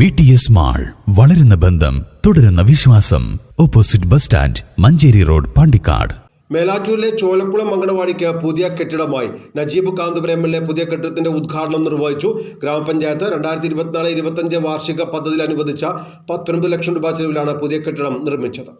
V T S mall വളരുന്ന ബന്ധം തുടരുന്ന വിശ്വാസം. Opposite bus stand Manjeri road Pandikkad. മേലാറ്റൂരിലെ Cholakkulam അങ്കണവാടിക്ക് പുതിയ കെട്ടിടമായി Najeeb Kanthapuram M L A പുതിയ കെട്ടിടത്തിന്റെ ഉദ്ഘാടനം നിർവഹിച്ചു. ഗ്രാമപഞ്ചായത്ത് രണ്ടായിരത്തി ഇരുപത്തിനാല് ഇരുപത്തഞ്ച് വാർഷിക പദ്ധതിയിൽ അനുവദിച്ച പത്തൊൻപത് ലക്ഷം രൂപ ചെലവിലാണ് പുതിയ കെട്ടിടം നിർമ്മിച്ചത്.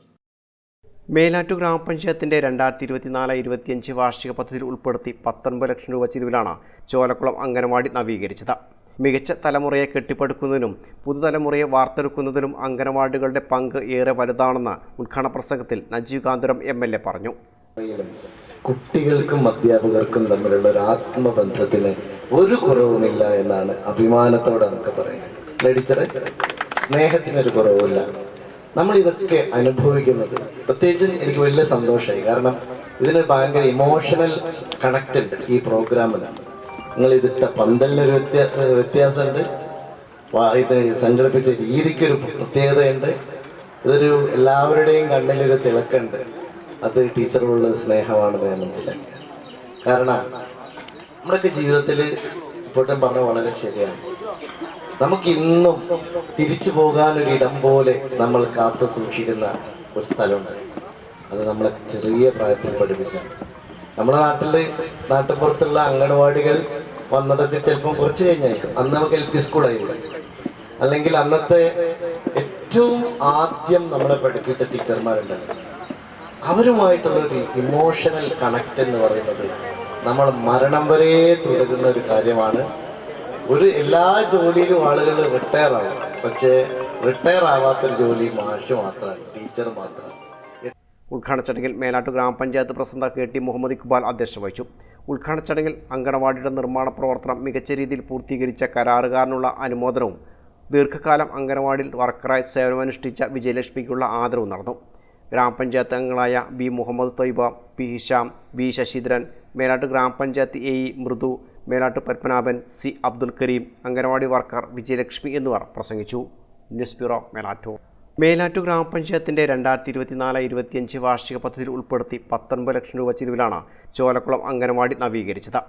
മേലാറ്റു ഗ്രാമപഞ്ചായത്തിന്റെ രണ്ടായിരത്തി ഇരുപത്തിനാല് ഇരുപത്തിയഞ്ച് വാർഷിക പദ്ധതിയിൽ ഉൾപ്പെടുത്തി പത്തൊൻപത് ലക്ഷം രൂപ ചെലവിലാണ് ചോലക്കുളം അംഗനവാടി നവീകരിച്ചത്. മികച്ച തലമുറയെ കെട്ടിപ്പടുക്കുന്നതിനും പുതുതലമുറയെ വാർത്തെടുക്കുന്നതിനും അംഗനവാടികളുടെ പങ്ക് ഏറെ വലുതാണെന്ന് ഉദ്ഘാടന പ്രസംഗത്തിൽ Najeev Kanthuram M L A പറഞ്ഞു. കുട്ടികൾക്കും അധ്യാപകർക്കും തമ്മിലുള്ള ഒരു ആത്മബന്ധത്തിന് ഒരു കുറവുമില്ല എന്നാണ് അഭിമാനത്തോടെ നമുക്ക് പറയാം സ്നേഹത്തിന് സ്നേഹത്തിനൊരു കുറവുമില്ല. നമ്മൾ ഇതൊക്കെ അനുഭവിക്കുന്നത് പ്രത്യേകിച്ച് എനിക്ക് വലിയ സന്തോഷമായി. കാരണം ഇതിന് ഭയങ്കര ഇമോഷണൽ കണക്റ്റ് ഉണ്ട് ഈ പ്രോഗ്രാമിന് നിങ്ങൾ ഇതിട്ട പന്തലിനൊരു വ്യത്യാസ വ്യത്യാസമുണ്ട്. ഇത് സംഘടിപ്പിച്ച രീതിക്കൊരു പ്രത്യേകതയുണ്ട്. ഇതൊരു എല്ലാവരുടെയും കണ്ണിലൊരു തിളക്കുണ്ട് അത് ടീച്ചറോടുള്ള സ്നേഹമാണെന്ന് ഞാൻ മനസ്സിലാക്കി. കാരണം നമ്മുടെയൊക്കെ ജീവിതത്തിൽ ഇപ്പോഴും പറഞ്ഞ വളരെ ശരിയാണ്. നമുക്ക് ഇന്നും തിരിച്ചു പോകാൻ ഇടം പോലെ നമ്മൾ കാത്തു സൂക്ഷിക്കുന്ന ഒരു സ്ഥലമുണ്ട്. അത് നമ്മളെ ചെറിയ പ്രായത്തിൽ പഠിപ്പിച്ചാണ്. നമ്മുടെ നാട്ടിൽ നാട്ടുപുറത്തുള്ള അംഗൻവാടികൾ വന്നതൊക്കെ ചിലപ്പം കുറച്ച് കഴിഞ്ഞായിരിക്കും. അന്ന് നമുക്ക് എൽ പി സ്കൂളായിരുന്നു അല്ലെങ്കിൽ അന്നത്തെ ഏറ്റവും ആദ്യം നമ്മളെ പഠിപ്പിച്ച ടീച്ചർമാരുണ്ടല്ലോ. അവരുമായിട്ടുള്ള ഒരു ഇമോഷണൽ കണക്റ്റ് എന്ന് പറയുന്നത് നമ്മൾ മരണം വരെ തുടരുന്ന ഒരു കാര്യമാണ്. ഒരു എല്ലാ ജോലിയിലും ആളുകൾ റിട്ടയർ ആവും. പക്ഷേ റിട്ടയർ ആവാത്തൊരു ജോലി മാഷ് മാത്രമാണ് ടീച്ചർ മാത്രമാണ്. ഉദ്ഘാടന ചടങ്ങിൽ മേലാട്ട് ഗ്രാമപഞ്ചായത്ത് president K T Muhammad Iqbal അധ്യക്ഷത വഹിച്ചു. ഉദ്ഘാടന ചടങ്ങിൽ അങ്കണവാടിയുടെ നിർമ്മാണ പ്രവർത്തനം മികച്ച രീതിയിൽ പൂർത്തീകരിച്ച കരാറുകാരനുള്ള അനുമോദനവും ദീർഘകാലം അങ്കണവാടിയിൽ വർക്കറായി സേവനമനുഷ്ഠിച്ച വിജയലക്ഷ്മിക്കുള്ള ആദരവും നടന്നു. ഗ്രാമപഞ്ചായത്ത് അംഗങ്ങളായ B Muhammad Thoiba P. Hisham B Sasidharan Melattu ഗ്രാമപഞ്ചായത്ത് A. E. Mridu Melattu Padmanabhan C. Abdul Kareem anganwadi worker Vijayalakshmi എന്നിവർ പ്രസംഗിച്ചു. News bureau Melattur. മേലാറ്റു ഗ്രാമപഞ്ചായത്തിന്റെ രണ്ടായിരത്തി ഇരുപത്തിനാല് ഇരുപത്തിയഞ്ച് വാർഷിക പദ്ധതിയിൽ ഉൾപ്പെടുത്തി പത്തൊൻപത് ലക്ഷം രൂപ ചിലവിലാണ് ചോലക്കുളം അംഗനവാടി നവീകരിച്ചത്.